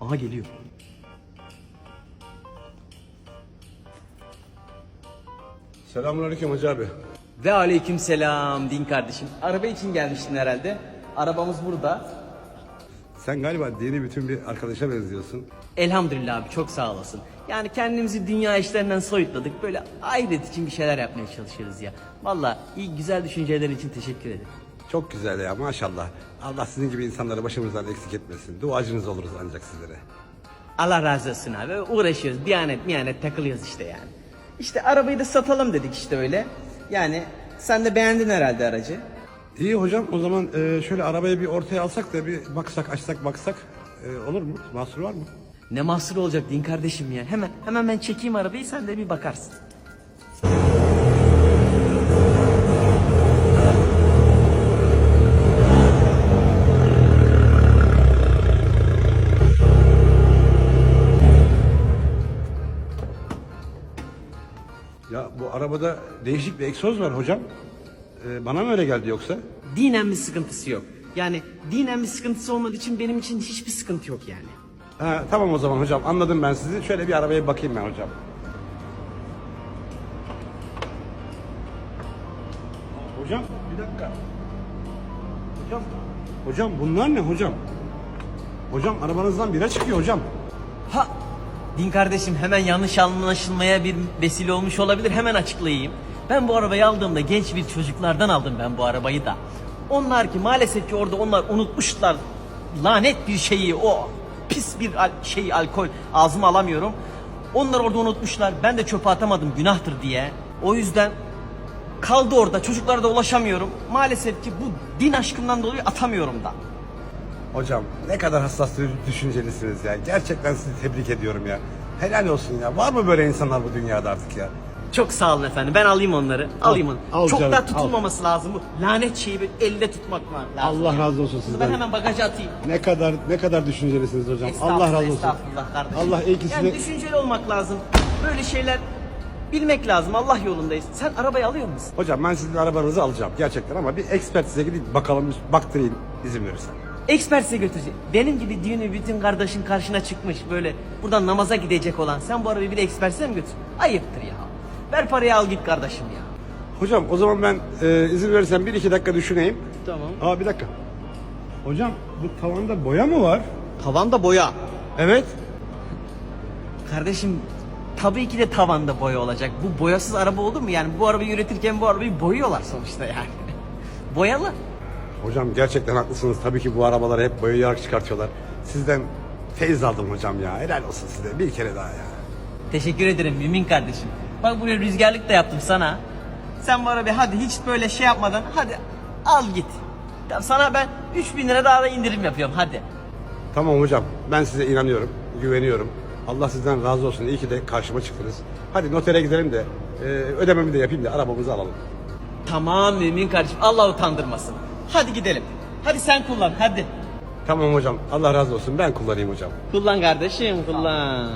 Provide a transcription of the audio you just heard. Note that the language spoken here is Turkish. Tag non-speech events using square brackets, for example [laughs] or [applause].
Aha geliyor. Selamünaleyküm Hacı abi. Ve aleyküm selam din kardeşim. Araba için gelmiştin herhalde. Arabamız burada. Sen galiba dini bütün bir arkadaşa benziyorsun. Elhamdülillah abi çok sağ olasın. Yani kendimizi dünya işlerinden soyutladık. Böyle ahiret için bir şeyler yapmaya çalışıyoruz ya. Valla iyi güzel düşünceler için teşekkür ederim. Çok güzel ya maşallah. Allah sizin gibi insanları başımızdan eksik etmesin. Duacınız oluruz ancak sizlere. Allah razı olsun abi. Uğraşıyoruz. Diyanet miyanet takılıyoruz işte yani. İşte arabayı da satalım dedik işte öyle. Yani sen de beğendin herhalde aracı. İyi hocam o zaman e, şöyle arabayı bir ortaya alsak da bir baksak açsak baksak e, olur mu? Mahsur var mı? Ne mahsur olacak din kardeşim ya. Hemen hemen ben çekeyim arabayı sen de bir bakarsın. Bu arabada değişik bir egzoz var hocam. E, bana mı öyle geldi yoksa? Dinen bir sıkıntısı yok. Yani dinen bir sıkıntısı olmadığı için benim için hiçbir sıkıntı yok yani. Ha, tamam o zaman hocam anladım ben sizi. Şöyle bir arabaya bir bakayım ben hocam. Hocam bir dakika. Hocam. Hocam bunlar ne hocam? Hocam arabanızdan bira çıkıyor hocam. Ha din kardeşim hemen yanlış anlaşılmaya bir vesile olmuş olabilir hemen açıklayayım. Ben bu arabayı aldığımda genç bir çocuklardan aldım ben bu arabayı da. Onlar ki maalesef ki orada onlar unutmuşlar lanet bir şeyi o pis bir al- şey alkol ağzıma alamıyorum. Onlar orada unutmuşlar ben de çöpe atamadım günahtır diye. O yüzden kaldı orada çocuklara da ulaşamıyorum. Maalesef ki bu din aşkından dolayı atamıyorum da. Hocam ne kadar hassas düşüncelisiniz ya. Gerçekten sizi tebrik ediyorum ya. Helal olsun ya. Var mı böyle insanlar bu dünyada artık ya? Çok sağ olun efendim. Ben alayım onları. Alayım onu. al Çok canım, da tutulmaması lazım bu. Lanet şeyi bir elde tutmak var lazım. Allah razı olsun Bunu sizden. Ben hemen bagaja atayım. Ne kadar ne kadar düşüncelisiniz hocam. Allah razı olsun. Estağfurullah kardeşim. Allah iyi ki Yani düşünceli olmak lazım. Böyle şeyler bilmek lazım. Allah yolundayız. Sen arabayı alıyor musun? Hocam ben sizin arabanızı alacağım gerçekten ama bir ekspertize gidip bakalım baktırayım izin verirsen. Expert size götürecek. Benim gibi düğünü bütün kardeşin karşına çıkmış böyle buradan namaza gidecek olan sen bu arabayı bir de ekspertize mi götür? Ayıptır ya. Ver parayı al git kardeşim ya. Hocam o zaman ben e, izin verirsen bir iki dakika düşüneyim. Tamam. Aa bir dakika. Hocam bu tavanda boya mı var? Tavanda boya. Evet. Kardeşim tabii ki de tavanda boya olacak. Bu boyasız araba olur mu? Yani bu arabayı üretirken bu arabayı boyuyorlar sonuçta yani. [laughs] Boyalı. Hocam gerçekten haklısınız. Tabii ki bu arabaları hep boyayarak çıkartıyorlar. Sizden feyiz aldım hocam ya. Helal olsun size. Bir kere daha ya. Teşekkür ederim Mümin kardeşim. Bak buraya rüzgarlık da yaptım sana. Sen bu arabayı hadi hiç böyle şey yapmadan hadi al git. Tamam, sana ben 3000 lira daha da indirim yapıyorum hadi. Tamam hocam. Ben size inanıyorum. Güveniyorum. Allah sizden razı olsun. İyi ki de karşıma çıktınız. Hadi notere gidelim de e, ödememi de yapayım da arabamızı alalım. Tamam Mümin kardeşim Allah utandırmasın. Hadi gidelim. Hadi sen kullan hadi. Tamam hocam. Allah razı olsun. Ben kullanayım hocam. Kullan kardeşim kullan.